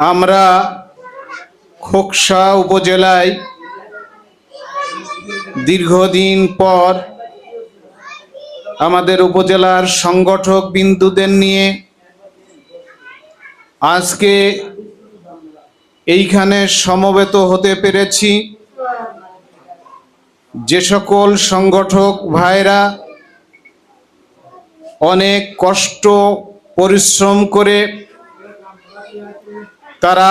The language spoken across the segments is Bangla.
আমরা খোকসা উপজেলায় দীর্ঘদিন পর আমাদের উপজেলার সংগঠক বিন্দুদের নিয়ে আজকে এইখানে সমবেত হতে পেরেছি। যে সকল সংগঠক ভাইরা অনেক কষ্ট, পরিশ্রম করে তারা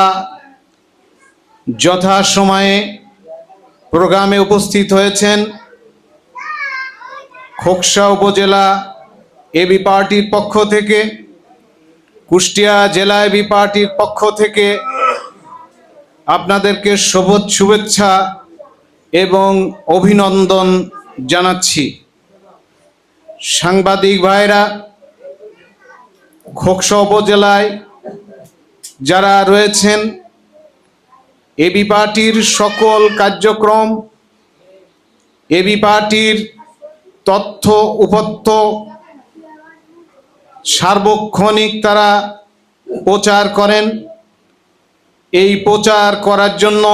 যথাসময়ে প্রোগ্রামে উপস্থিত হয়েছেন। খোকসা উপজেলা এবি পার্টির পক্ষ থেকে, কুষ্টিয়া জেলা এবি পার্টির পক্ষ থেকে আপনাদেরকে সবুজ শুভেচ্ছা এবং অভিনন্দন জানাচ্ছি। সাংবাদিক ভাইরা, খোকসা উপজেলায় যারা রয়েছেন এবি পার্টির সকল কার্যক্রম এবি পার্টির তথ্য উপত্য সার্বক্ষণিক তারা প্রচার করেন। এই প্রচার করার জন্য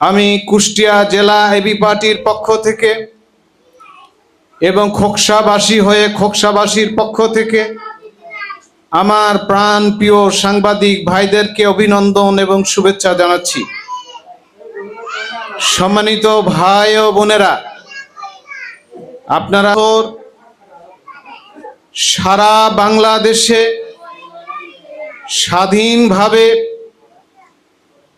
আমি কুষ্টিয়া জেলা এবি পার্টির পক্ষ থেকে এবং খোকসাবাসী হয়ে খোকসাবাসীর পক্ষ থেকে আমার প্রাণ প্রিয় সাংবাদিক ভাইদেরকে অভিনন্দন এবং শুভেচ্ছা জানাচ্ছি। সম্মানিত ভাই ও বোনেরা, আপনারা সারা বাংলাদেশে স্বাধীনভাবে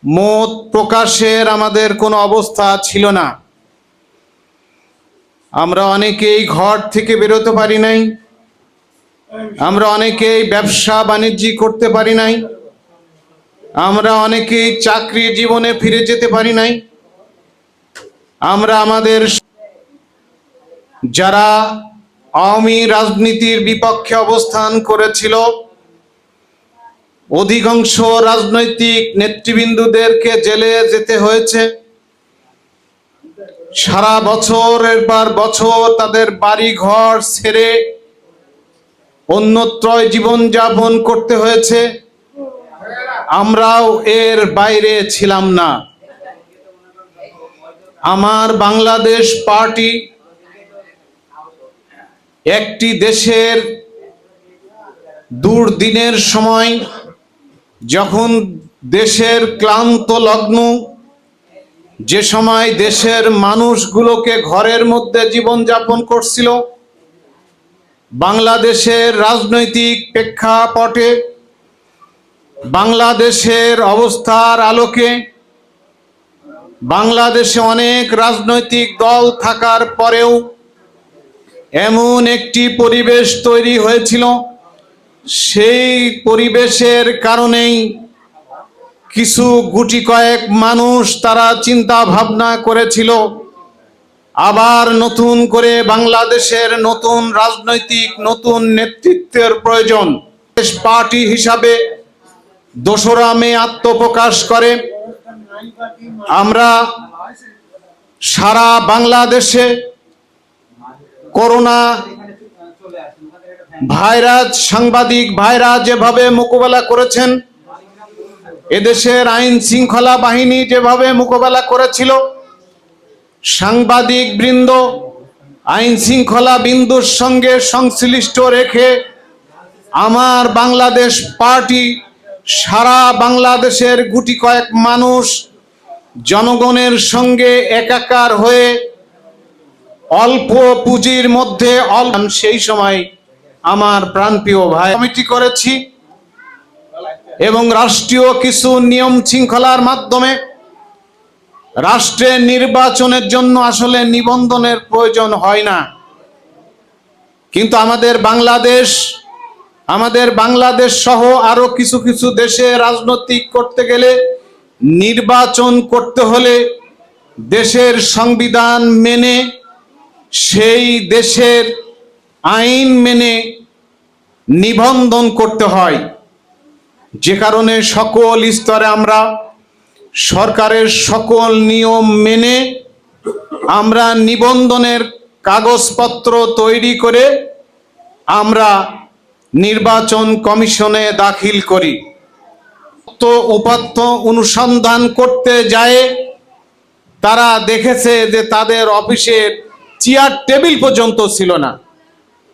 মত প্রকাশের আমাদের কোনো অবস্থা ছিল না। আমরা অনেকেই ঘর থেকে বেরোতে পারি নাই। আমরা অনেকেই ব্যবসা বাণিজ্য করতে পারি নাই। আমরা অনেকেই চাকরি জীবনে ফিরে যেতে পারি নাই। আমরা আমাদের যারা আওয়ামী রাজনীতির বিপক্ষে অবস্থান করেছিল, অধিকাংশ রাজনৈতিক নেতৃবৃন্দুদেরকে জেলে যেতে হয়েছে। সারা বছরের পর বছর তাদের বাড়ি ঘর ছেড়ে অন্যত্রয় জীবনযাপন করতে হয়েছে। আমরাও এর বাইরে ছিলাম না। আমার বাংলাদেশ পার্টি একটি দেশের দুর্দিনের সময় যখন দেশের ক্লান্ত লগ্ন, যে সময় দেশের মানুষগুলোকে ঘরের মধ্যে জীবনযাপন করছিল বাংলাদেশের রাজনৈতিক প্রেক্ষাপটে বাংলাদেশের অবস্থার আলোকে বাংলাদেশে অনেক রাজনৈতিক দল থাকার পরেও এমন একটি পরিবেশ তৈরি হয়েছিল। সেই পরিবেশের কারণেই কিছু গুটি কয়েক মানুষ তারা চিন্তা ভাবনা করেছিল। আবার নতুন করে বাংলাদেশের নতুন রাজনৈতিক, নতুন নেতৃত্বের প্রয়োজন। পার্টি হিসাবে দোসরা মে আত্মপ্রকাশ করে। আমরা সারা বাংলাদেশে করোনা ভাইরাস, সাংবাদিক ভাইরা যেভাবে মোকাবেলা করেছেন, এদেশের আইন শৃঙ্খলা বাহিনী যেভাবে মোকাবেলা করেছিল সাংবাদিক বৃন্দ আইন শৃঙ্খলা বিন্দুর সঙ্গে সংশ্লিষ্ট রেখে আমার বাংলাদেশ পার্টি, সারা বাংলাদেশের গুটি কয়েক মানুষ জনগণের সঙ্গে একাকার হয়ে অল্প পুঁজির মধ্যে সেই সময় আমার প্রাণপ্রিয় ভাই কমিটি করেছি এবং রাষ্ট্রীয় কিছু নিয়ম শৃঙ্খলার মাধ্যমে রাষ্ট্রের নির্বাচনের জন্য আসলে নিবন্ধনের প্রয়োজন হয় না। কিন্তু আমাদের বাংলাদেশ আমাদের বাংলাদেশ সহ আরও কিছু কিছু দেশে রাজনৈতিক করতে গেলে, নির্বাচন করতে হলে দেশের সংবিধান মেনে, সেই দেশের আইন মেনে নিবন্ধন করতে হয়। যে কারণে সকল স্তরে আমরা সরকারের সকল নিয়ম মেনে আমরা নিবন্ধনের কাগজপত্র তৈরি করে আমরা নির্বাচন কমিশনে দাখিল করি। তো উপাত্ত অনুসন্ধান করতে যায়, তারা দেখেছে যে তাদের অফিসের চেয়ার টেবিল পর্যন্ত ছিল না।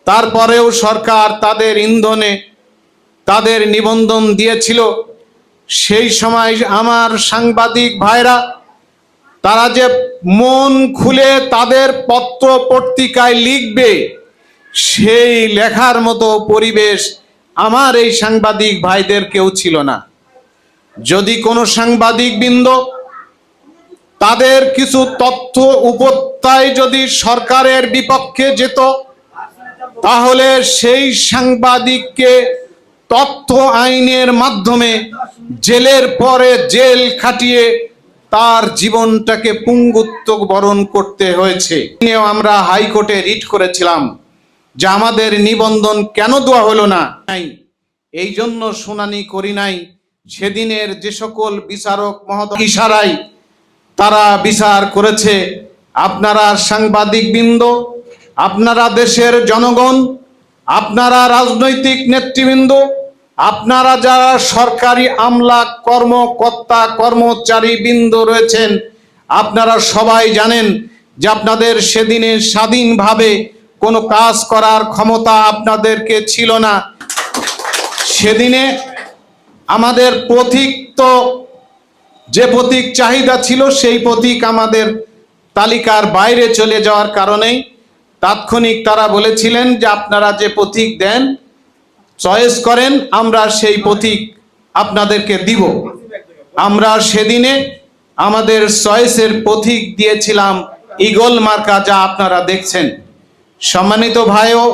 তারপরেও সরকার তাদের ইন্ধনে তাদের নিবন্ধন দিয়েছিল। সেই সময় আমার সাংবাদিক ভাইরা, তারা যে মন খুলে তাদের পত্র পত্রিকায় লিখবে, সেই লেখার মতো পরিবেশ আমার এই সাংবাদিক ভাইদের কেউ ছিল না। যদি কোনো সাংবাদিক বৃন্দ তাদের কিছু তথ্য উপত্যায় যদি সরকারের বিপক্ষে যেত, তাহলে সেই সাংবাদিককে তথ্য আইনের মাধ্যমে জেলের পরে জেল খাটিয়ে তার জীবনটাকে পুঙ্গুত্ব বরণ করতে হয়েছে। আমরা হাইকোর্টে রিট করেছিলাম যে আমাদের নিবন্ধন কেন দেওয়া হলো না? এই জন্য শুনানি করি নাই। সেদিনের যে সকল বিচারক, মহোদয়, ইশারায় তারা বিচার করেছে। আপনারা সাংবাদিক বৃন্দ আপনারা দেশের জনগণ, আপনারা রাজনৈতিক নেতৃবৃন্দ আপনারা যারা সরকারি আমলা কর্মকর্তা, কর্মচারী বৃন্দ রয়েছেন, আপনারা সবাই জানেন যে আপনাদের সেদিনে স্বাধীনভাবে কোনো কাজ করার ক্ষমতা আপনাদেরকে ছিল না। সেদিনে আমাদের প্রতীক তো যে প্রতীক চাহিদা ছিল, সেই প্রতীক আমাদের তালিকার বাইরে চলে যাওয়ার কারণেই তাৎক্ষণিক তারা বলেছিলেন যে আপনারা যে প্রতীক দেন চয়েস করেন, আমরা সেই প্রতীক আপনাদেরকে দিব। আমরা সেদিনে আমাদের চয়েসের প্রতীক দিয়েছিলাম ইগল মার্কা, যা আপনারা দেখছেন। সম্মানিত ভাই ও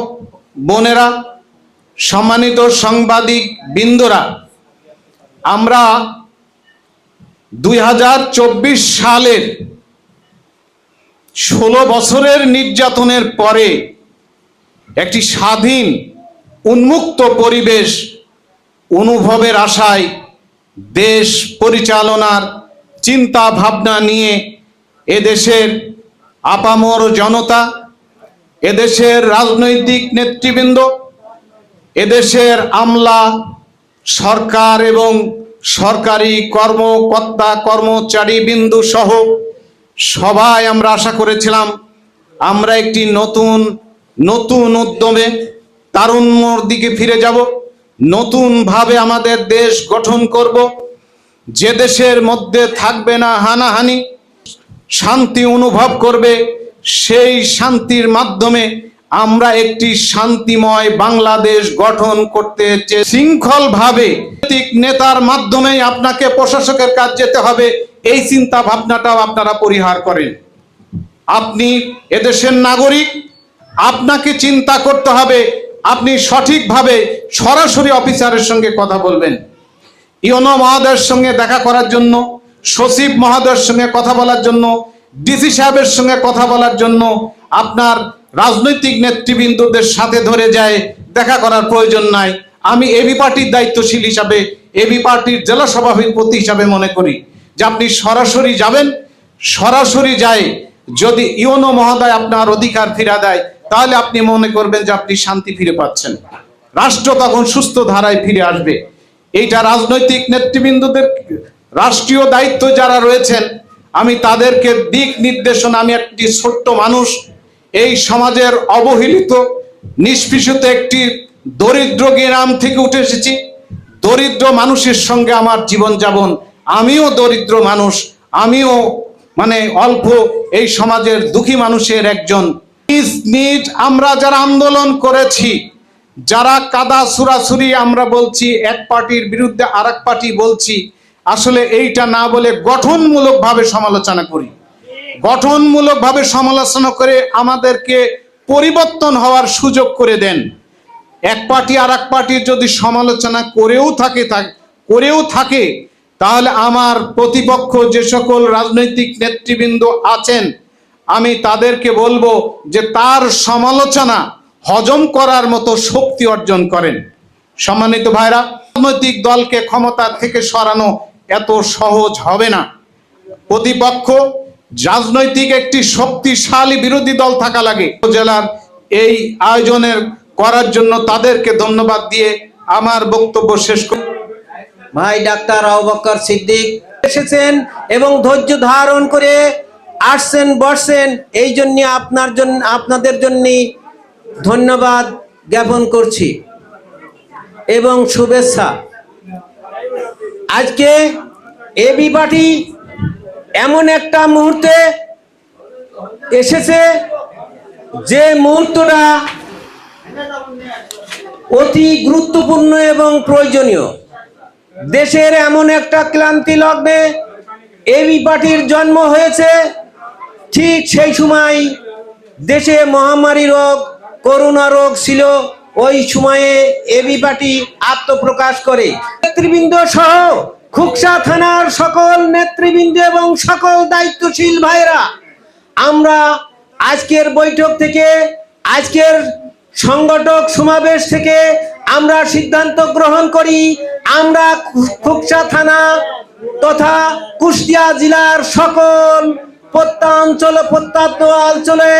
বোনেরা, সম্মানিত সাংবাদিক বিন্দুরা, আমরা দুই হাজার চব্বিশ সালের ষোলো বছরের নির্যাতনের পরে একটি স্বাধীন উন্মুক্ত পরিবেশ অনুভবের আশায় দেশ পরিচালনার চিন্তা ভাবনা নিয়ে এদেশের আপামর জনতা, এদেশের রাজনৈতিক নেতৃবৃন্দ, এদেশের আমলা সরকার এবং সরকারি কর্মকর্তা, কর্মচারী বিন্দু সহ সবাই আমরা আশা করেছিলাম আমরা একটি নতুন নতুন উদ্যমে তারুণ্যর দিকে ফিরে যাব। নতুনভাবে আমাদের দেশ গঠন করব। যে দেশের মধ্যে থাকবে না হানাহানি, শান্তি অনুভব করবে, সেই শান্তির মাধ্যমে আমরা একটি শান্তিময় বাংলাদেশ গঠন করতে চেয়ে শৃঙ্খল ভাবে নেতার মাধ্যমেই আপনাকে প্রশাসকের কাজ যেতে হবে। এই চিন্তা ভাবনাটাও আপনারা পরিহার করেন। আপনি এদেশের নাগরিক, আপনাকে চিন্তা করতে হবে আপনি সঠিকভাবে সরাসরি অফিসারের সঙ্গে কথা বলবেন। ইয়নো মহোদয়ের সঙ্গে দেখা করার জন্য, সচিব মহোদয়ের সঙ্গে কথা বলার জন্য, ডিসি সাহেবের সঙ্গে কথা বলার জন্য আপনার রাজনৈতিক নেতৃবৃন্দদের সাথে ধরে যায়, দেখা করার প্রয়োজন নাই। আমি এবি পার্টির দায়িত্বশীল হিসাবে এবি পার্টির জেলা সভাপতি হিসাবে মনে করি যে আপনি সরাসরি যাবেন, সরাসরি যায়, যদি ইওনো মহোদয় আপনার অধিকার ফিরা দেয় তাহলে আপনি মনে করবেন যে আপনি শান্তি ফিরে পাচ্ছেন। রাষ্ট্র তখন সুস্থ ধারায় ফিরে আসবে। এইটা রাজনৈতিক নেতৃবৃন্দদের রাষ্ট্রীয় দায়িত্ব যারা রয়েছেন, আমি তাদেরকে দিক নির্দেশনা, আমি একটি ছোট্ট মানুষ, এই সমাজের অবহেলিত, নিষ্পৃষিত একটি দরিদ্র গ্রাম থেকে উঠে এসেছি। দরিদ্র মানুষের সঙ্গে আমার জীবন যাপন আমিও দরিদ্র মানুষ, আমিও মানে অল্প, এই সমাজের দুঃখী মানুষের একজন নিজ নিজ আমরা যারা আন্দোলন করেছি, যারা কাদা সুরাসুরি আমরা বলছি, এক পার্টির বিরুদ্ধে আর পার্টি বলছি, আসলে এইটা না বলে গঠনমূলকভাবে সমালোচনা করি। গঠনমূলকভাবে সমালোচনা করে আমাদেরকে পরিবর্তন হওয়ার সুযোগ করে দেন। এক পার্টি আর এক পার্টির যদি সমালোচনা করেও থাকে করেও থাকে, তাহলে আমার প্রতিপক্ষ যে সকল রাজনৈতিক নেতৃবৃন্দ আছেন আমি তাদেরকে বলব যে তার সমালোচনা হজম করার মতো শক্তি অর্জন করেন। সম্মানিত ভাইরা, রাজনৈতিক দলকে ক্ষমতা থেকে সরানো এত সহজ হবে না। প্রতিপক্ষ, রাজনৈতিক একটি শক্তিশালী বিরোধী দল থাকা লাগে। জেলার এই আয়োজনের করার জন্য তাদেরকে ধন্যবাদ দিয়ে আমার বক্তব্য শেষ করি ভাই ডাক্তার আবুবকর সিদ্দিক এসেছেন এবং ধৈর্য ধারণ করে আসছেন, বসছেন, এই জন্য আপনার জন্য, আপনাদের জন্য ধন্যবাদ জ্ঞাপন করছি। এবং শুভেচ্ছা। আজকে এবি পার্টি এমন একটা মুহূর্তে এসেছে যে মুহূর্তটা অতি গুরুত্বপূর্ণ এবং প্রয়োজনীয়। দেশের এমন একটা ক্লান্তি লগ্নে এবি পার্টির জন্ম হয়েছে। ঠিক সেই সময় দেশে মহামারী রোগ, করোনা রোগ ছিল। ওই সময়ে এবি পার্টি আত্মপ্রকাশ করে। নেতৃবৃন্দ সহ খুকসা থানার সকল নেতৃবৃন্দ এবং সকল দায়িত্বশীল ভাইরা আমরা আজকের বৈঠক থেকে, আজকের সংগঠক সমাবেশ থেকে আমরা সিদ্ধান্ত গ্রহণ করি। আমরা খুকসা থানা তথা কুষ্টিয়া জেলার সকল প্রত্যাঞ্চল প্রত্যন্ত অঞ্চলে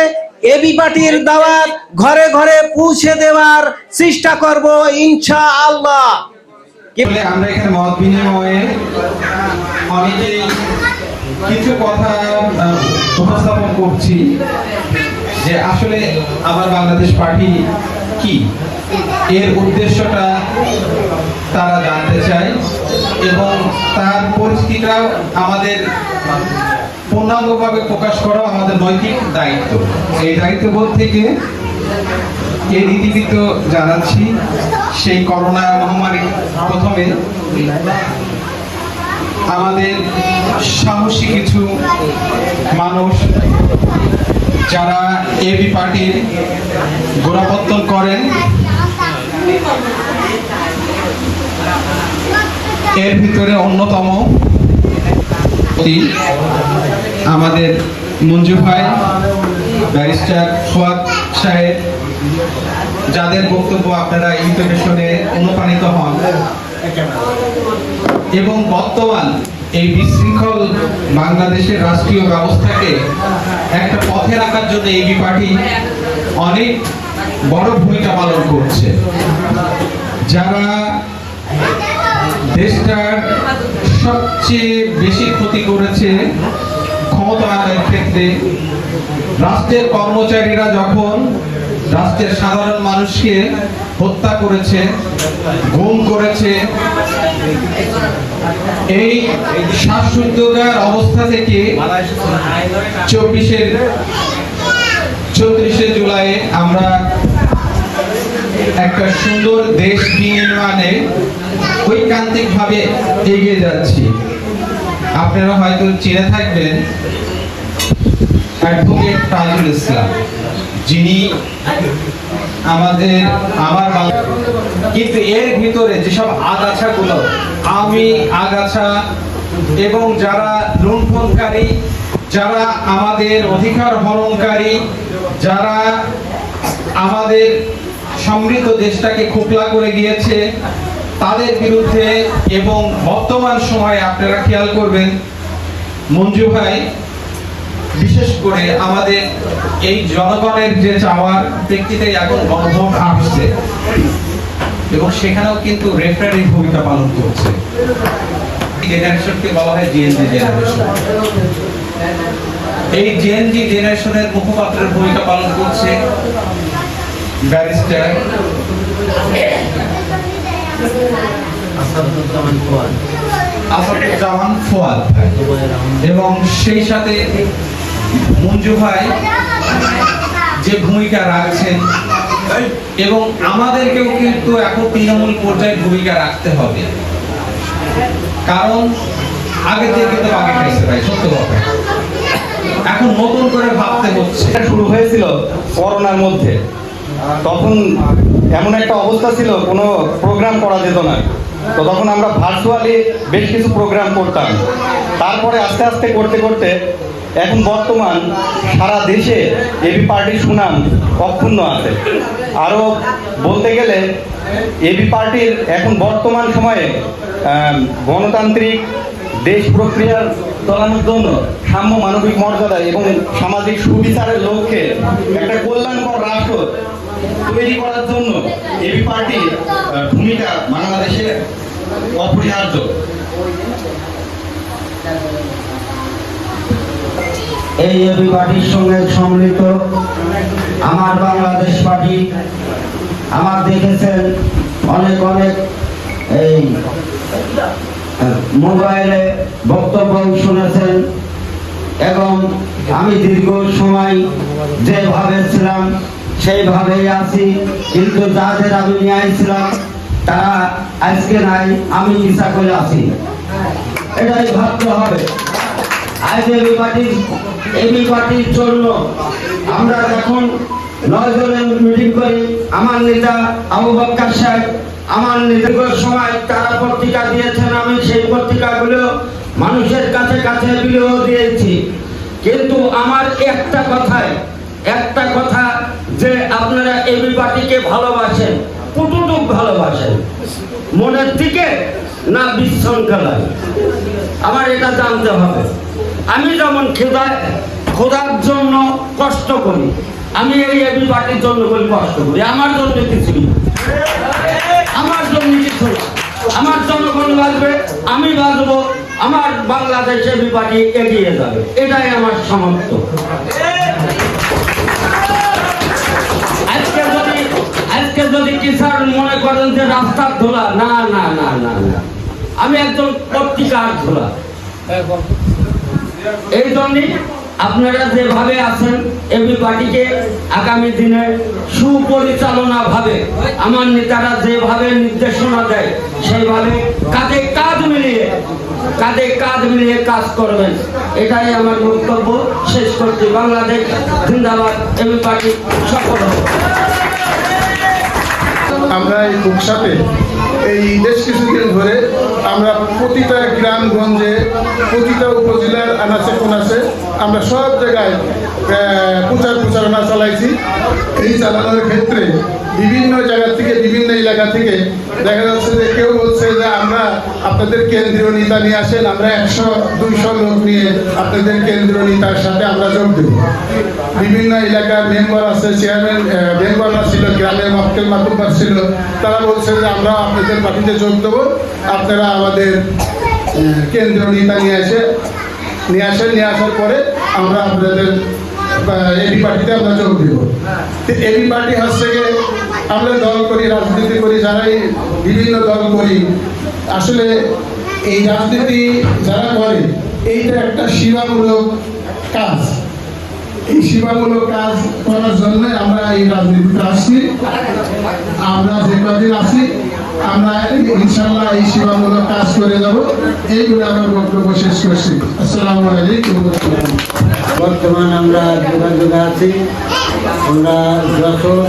এবি পার্টির দাওয়াত ঘরে ঘরে পৌঁছে দেওয়ার চেষ্টা করব ইনশা আল্লাহ আমরা এখানে মত বিনিময়ে অনেকেই কিছু কথা উপস্থাপন করছি যে আসলে আমার বাংলাদেশ পার্টি কি? এর উদ্দেশ্যটা তারা জানতে চায়। এবং তার পরিস্থিতিটাও আমাদের পূর্ণাঙ্গভাবে প্রকাশ করা আমাদের নৈতিক দায়িত্ব। এই দায়িত্ব দায়িত্ববোধ থেকে এই রীতিনীত জানাচ্ছি, সেই করোনা মহামারী প্রথমে আমাদের সাহসী কিছু মানুষ যারা এবি পার্টির গোড়াপত্তন করেন এর ভিতরে অন্যতম আমাদের মঞ্জু ভাই, ব্যারিস্টার সোয়াদ সাহেব, যাদের বক্তব্য আপনারা ইন্টারনেশনে অনুপ্রাণিত হন। এবং বর্তমান এই বিশৃঙ্খল বাংলাদেশের রাষ্ট্রীয় ব্যবস্থাকে একটা পথে রাখার জন্য এই পার্টি অনেক বড় ভূমিকা পালন করছে। যারা দেশটার সবচেয়ে বেশি ক্ষতি করেছে ক্ষমতায়নের ক্ষেত্রে। রাষ্ট্রের কর্মচারীরা যখন রাষ্ট্রের সাধারণ মানুষকে হত্যা করেছে, গুম করেছে, এই শ্বাসরুদ্ধকার অবস্থা থেকে চব্বিশের চৌত্রিশে জুলাই আমরা একটা সুন্দর দেশ নির্মাণে ঐকান্তিক ভাবে এগিয়ে যাচ্ছি। আপনারা হয়তো চিনে থাকবেন অ্যাডভোকেট তাজুল ইসলাম, যিনি আমাদের, আমার কিন্তু এর ভিতরে যেসব আগাছাগুলো, আমি, আগাছা, এবং যারা লুণ্ঠনকারী, যারা আমাদের অধিকার হরণকারী, যারা আমাদের সমৃদ্ধ দেশটাকে খোকলা করে গিয়েছে তাদের বিরুদ্ধে এবং বর্তমান সময়ে আপনারা খেয়াল করবেন, মঞ্জু ভাই, বিশেষ করে আমাদের এই জনগণের যে চাওয়ার ব্যক্তিতে এখন গণভোট আসছে এবং সেখানেও কিন্তু রেফারি ভূমিকা পালন করছে। জেনারেশনকে বলা হয় জিএনজি জেনারেশন এই জিএনজি জেনারেশনের মুখপাত্রের ভূমিকা পালন করছে ব্যারিস্টার আসাদুজ্জামান ফোয়াদ। এবং সেই সাথে মঞ্জু ভাই যে ভূমিকা রাখছেন এবং আমাদেরকেও কিন্তু এখন তৃণমূল পর্যায়ে ভূমিকা রাখতে হবে। কারণ আগে দিয়ে কিন্তু আগে খাইছে ভাই সত্য কথা। এখন নতুন করে ভাবতে হচ্ছে। শুরু হয়েছিল করোনার মধ্যে। তখন এমন একটা অবস্থা ছিল, কোনো প্রোগ্রাম করা যেত না। তো তখন আমরা ভার্চুয়ালি বেশ কিছু প্রোগ্রাম করতাম। তারপরে আস্তে আস্তে করতে করতে এখন বর্তমান সারা দেশে এবি পার্টির সুনাম অক্ষুণ্ণ আছে। আরও বলতে গেলে এবি পার্টির এখন বর্তমান সময়ে গণতান্ত্রিক দেশ প্রক্রিয়ার চলানোর জন্য সাম্য মানবিক মর্যাদা এবং সামাজিক সুবিচারের লক্ষ্যে একটা কল্যাণকর রাষ্ট্র তৈরি করার জন্য এবি পার্টির ভূমিকা বাংলাদেশে অপরিহার্য। এই এবি পার্টির সঙ্গে সম্মিলিত আমার বাংলাদেশ পার্টি, আমার দেখেছেন অনেক অনেক এই, মোবাইলে বক্তব্য শুনেছেন এবং আমি দীর্ঘ সময় যেভাবে ছিলাম সেইভাবেই আছি। কিন্তু যাদের আমি নিয়ে আইছিলাম, তারা আজকে নাই, আমি ইচ্ছা করে আছি। এটাই ভাবতে হবে। আজ পার্টির পার্টির জন্য আমরা যখন নয় জনের মিটিং করি, আমার নেতা আবু সাহেব, আমার সময় তারা পত্রিকা দিয়েছেন, আমি সেই পত্রিকাগুলো মানুষের কাছে কাছে বিলিও দিয়েছি। কিন্তু আমার একটা কথায়, একটা কথা যে আপনারা এবি পার্টিকে ভালোবাসেন, কতটুক ভালোবাসেন? মনের দিকে না বিশৃঙ্খলায়? আমার এটা জানতে হবে। আমি যেমন খেদায় খোদার জন্য কষ্ট করি, আমি এই এবি পার্টির জন্য করি কষ্ট করি। আমার জন্য কিছু। আমার জন্য কিছু। আমার জনগণ বাঁচবে, আমি বাঁচবো, আমার বাংলাদেশ এবি পার্টি এগিয়ে যাবে। এটাই আমার সমর্থ রাস্তার ধোলা, না না না না না। আমি একজন পত্রিকার ধোলা। এই জন্যই আপনারা যেভাবে আছেন, এবি পার্টিকে আগামী দিনে সুপরিচালনা ভাবে, আমার নেতারা যেভাবে নির্দেশনা দেয়, সেইভাবে কাঁধে কাঁধ মিলিয়ে, কাঁধে কাঁধ মিলিয়ে কাজ করবেন। এটাই আমার বক্তব্য। শেষ করছি। বাংলাদেশ জিন্দাবাদ। এবি পার্টি সফল আমরা এই কুকসাতে এই বেশ কিছুদিন ধরে আমরা প্রতিটা গ্রামগঞ্জে, প্রতিটা উপজেলার আনাচে কোনাচে আমরা সব জায়গায় প্রচার প্রচারণা চালাইছি। এই চালানোর ক্ষেত্রে বিভিন্ন জায়গা থেকে, বিভিন্ন এলাকা থেকে দেখা যাচ্ছে যে কেউ বলছে যে আমরা আপনাদের কেন্দ্রীয় নেতা নিয়ে আসেন, আমরা একশো, দুইশো লোক নিয়ে আপনাদের কেন্দ্রীয় নেতার সাথে আমরা যোগ দেব। বিভিন্ন এলাকার মেম্বার আছে, চেয়ারম্যান মেম্বাররা ছিল, গ্রামের মক্কেল মাতুব্বার ছিল, তারা বলছে যে আমরা আপনাদের পার্টিতে যোগ দেবো। আপনারা আমাদের আহ, কেন্দ্রীয় নেতা নিয়ে এসে নিয়ে আসেন নিয়ে আসার পরে আমরা আপনাদের এবি পার্টিতে আমরা যোগ দেব। এবি পার্টি হচ্ছে গিয়ে আমরা দল করি রাজনীতি করি যারাই বিভিন্ন দল করি আসলে এই রাজনীতি যারা করে এইটা একটা সীমামূলক কাজ। এই সেবামূলক কাজ করার জন্য আমরা এই রাজনীতিতে আসছি। আমরা যে কদিন আছি আমরা ইনশাল্লাহ এই সেবামূলক কাজ করে যাব। এইগুলো আমার বক্তব্য শেষ করছি। আসসালামু আলাইকুম। বর্তমান আমরা যোগাযোগে আছি। আমরা যশোর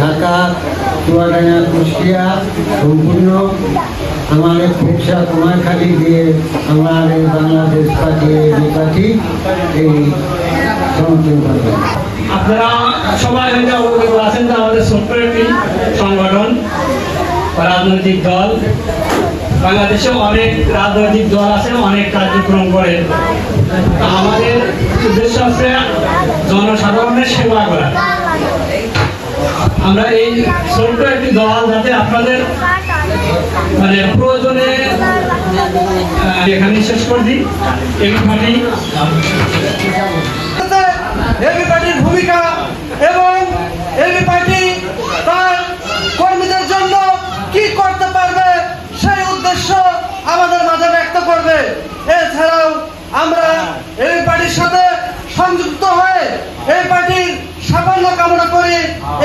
ঢাকা চুয়াডাঙ্গা কুষ্টিয়া সম্পূর্ণ আমাদের ফুকসা কুমারখালি দিয়ে আমাদের বাংলাদেশ পার্টি এই পার্টি এই সমর্থন করবেন আপনারা সবাই অবগত আছেন আমাদের একটি সংগঠন রাজনৈতিক দল। বাংলাদেশে অনেক রাজনৈতিক দল আছে, অনেক কার্যক্রম করে। আমাদের উদ্দেশ্য আছে জনসাধারণের সেবা করা। আমরা এই ছোট্ট একটি দল যাতে আপনাদের মানে প্রয়োজনে এখানে শেষ করে দিই। এখানে এবি পার্টির ভূমিকা এবং এবি পার্টি তার কর্মীদের জন্য কি করতে পারবে সেই উদ্দেশ্য আমাদের মাঝে ব্যক্ত করবে এছাড়াও আমরা এই পার্টির সাথে সংযুক্ত হয়ে এই পার্টির সাফল্য কামনা করি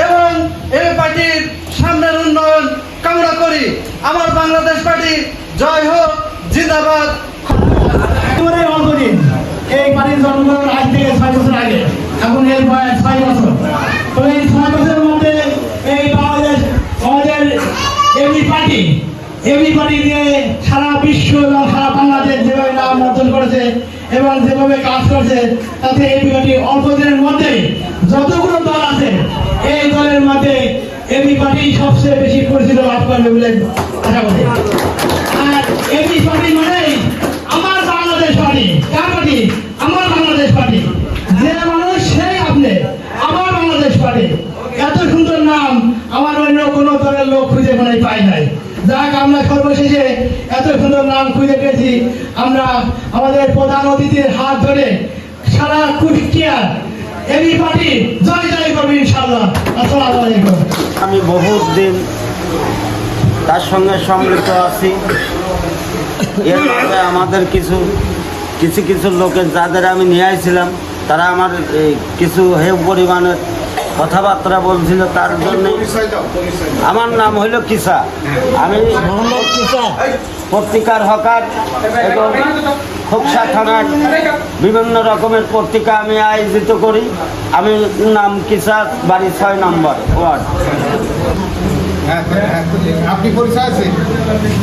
এবং এই পার্টির সামনের উন্নয়ন কামনা করি। আমার বাংলাদেশ পার্টি, জয় হোক, জিন্দাবাদ। এই বাড়ির জন্মগ্রহণ আজ থেকে ছয় বছর আগে, এখন এর বয়স ছয় বছর। তো এই ছয় বছরের মধ্যে এই বাংলাদেশ, আমাদের এমনি পার্টি এমনি পার্টি দিয়ে সারা বিশ্ব এবং সারা বাংলাদেশ যেভাবে নাম অর্জন করেছে এবং যেভাবে কাজ করছে, তাতে এই পার্টি অল্প দিনের মধ্যেই যতগুলো দল আছে, এই মধ্যে এমনি পার্টি সবচেয়ে বেশি পরিচিত লাভ করবে বলে আশা করি। আর এমনি পার্টি মানেই আমার বাংলাদেশ পার্টি। কার পার্টি? আমার বাংলাদেশ পার্টি। যে মানুষ সেই আপনি। আমার বাংলাদেশ পার্টি। এত সুন্দর নাম আমার অন্য কোনো দলের লোক খুঁজে মানে পাই নাই। যাক, আমরা সর্বশেষে এত সুন্দর নাম খুঁজে পেয়েছি। আমরা আমাদের প্রধান অতিথির হাত ধরে সারা কুষ্টিয়ার এবি পার্টি জয় জয় করব ইনশাল্লাহ আসসালামু আলাইকুম। আমি বহুত দিন তার সঙ্গে সম্মিলিত আছি। এর মধ্যে আমাদের কিছু কিছু কিছু লোকের যাদের আমি নিয়ে আসছিলাম তারা আমার এই, কিছু হে পরিমাণের কথাবার্তা বলছিল তার জন্য আমার নাম হইল কিসা। আমি পত্রিকার হকার এবং খোকসা থানার বিভিন্ন রকমের পত্রিকা আমি আয়োজিত করি। আমি নাম কিসা বাড়ি ছয় নম্বর ওয়ার্ড। আপনি পরিচয় আছে?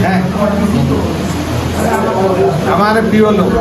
হ্যাঁ। আমার প্রিয় লোক।